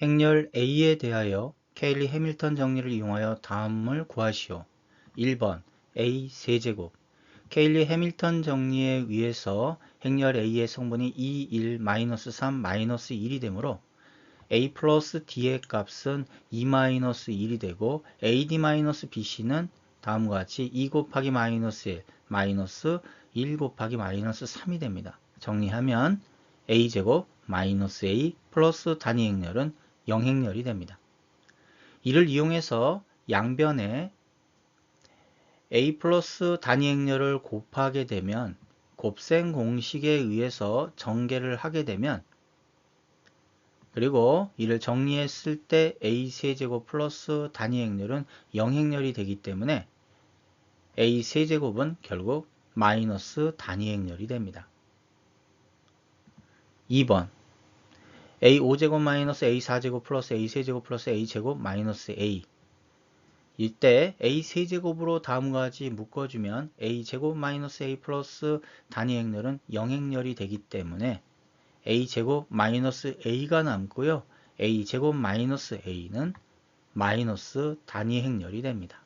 행렬 A에 대하여 케일리 해밀턴 정리를 이용하여 다음을 구하시오. 1번 A 세제곱 케일리 해밀턴 정리에 의해서 행렬 A의 성분이 2, 1, 마이너스 3, 마이너스 1이 되므로 A 플러스 D의 값은 2 마이너스 1이 되고 AD 마이너스 BC는 다음과 같이 2 곱하기 마이너스 1, 마이너스 1 곱하기 마이너스 3이 됩니다. 정리하면 A제곱 마이너스 A 플러스 단위 행렬은 0행렬이 됩니다. 이를 이용해서 양변에 a 플러스 단위 행렬을 곱하게 되면 곱셈 공식에 의해서 전개를 하게 되면 그리고 이를 정리했을 때 a 세제곱 플러스 단위 행렬은 0행렬이 되기 때문에 a 세제곱은 결국 마이너스 단위 행렬이 됩니다. 2번 a 5제곱 마이너스 a 4제곱 플러스 a 세제곱 플러스 a 제곱 마이너스 a 이때 a 세제곱으로 다음과 같이 묶어주면 a 제곱 마이너스 a 플러스 단위 행렬은 0행렬이 되기 때문에 a 제곱 마이너스 a가 남고요. a 제곱 마이너스 a는 마이너스 단위 행렬이 됩니다.